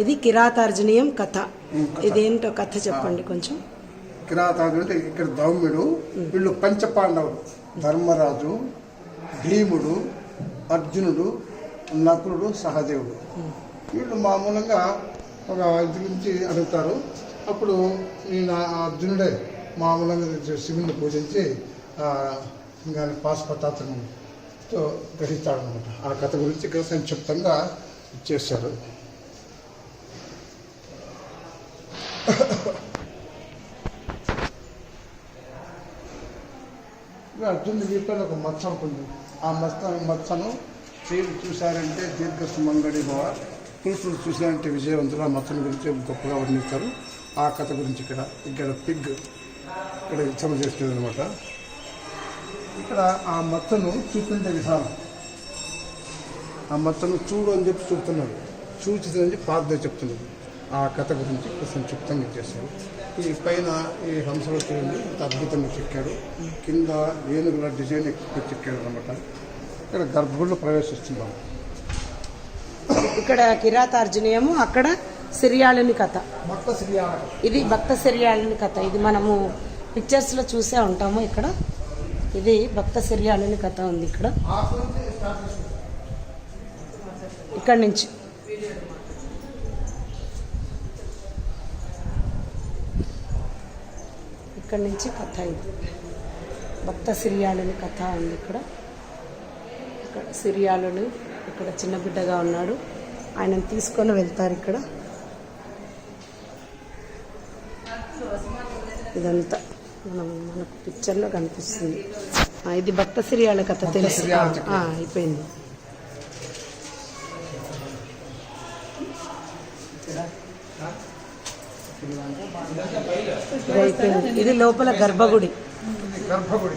ఇది కిరాతార్జునీయం కథ. ఇదేంటో కథ చెప్పండి కొంచెం. కిరాతాడు అంటే ఇక్కడ దౌమ్యుడు వీళ్ళు పంచపాండవులు. ధర్మరాజు భీముడు అర్జునుడు నకులుడు సహదేవుడు. వీళ్ళు మామూలుగా ఒక ఇది గురించి అడుగుతారు. అప్పుడు ఈయన ఆ అర్జునుడే మామూలుగా శివుని పూజించి పాశుపతాత్రంతో గ్రహిస్తాడు అనమాట ఆ కథ గురించి ఇక్కడ సంక్షిప్తంగా చేశారు. అర్జునుడి వీపులో ఒక మత్స ఉంటుంది. ఆ మత్స మత్సను స్త్రీలు చూశారంటే దీర్ఘ సుమంగడి భవ. పురుషులు చూశారంటే విజయవంతులు. ఆ మత్సను గురించి గొప్పగా వర్ణిస్తారు. ఆ కథ గురించి ఇక్కడ ఇక్కడ పిగ్ ఇక్కడ ఇచ్చమ చేస్తుంది అనమాట ఇక్కడ ఆ మత్తను చూపించే విధానం. ఆ మత్తను చూడు అని చెప్పి చూపుతున్నాడు. చూచిదని చెప్పి పార్థ చెప్తున్నాడు. ఆ కథ గురించి సంక్షిప్తంగా ఇచ్చేసాడు ఈ పైన ఈ హంసలో చూడండి ఇంత అద్భుతంగా చెక్కాడు కింద ఏనుగుల డిజైన్ ఎక్కువ చెక్కాడు అనమాట ఇక్కడ గర్భగుడిలో ప్రవేశిస్తున్నాం ఇక్కడ కిరాతార్జునీయము అక్కడ సిరియాళుని కథ. మొత్త శ్రీయాల ఇది భక్త సిరియాళుని కథ. ఇది మనము పిక్చర్స్లో చూసే ఉంటాము ఇక్కడ. ఇది భక్త సిరియాళుని కథ ఉంది ఇక్కడ. ఇక్కడ నుంచి. ఇక్కడ నుంచి కథ ఇది. భక్త సిరియాళుని కథ ఉంది ఇక్కడ. ఇక్కడ సిరియాళుడు ఇక్కడ చిన్న బిడ్డగా ఉన్నాడు. ఆయనను తీసుకొని వెళ్తారు ఇక్కడ. ఇదంతా మనం మనకు పిక్చర్లో కనిపిస్తుంది. ఇది భక్త సిరియాళ కథ తెలుసు. అయిపోయింది. ఇది లోపల గర్భగుడి. గర్భగుడి.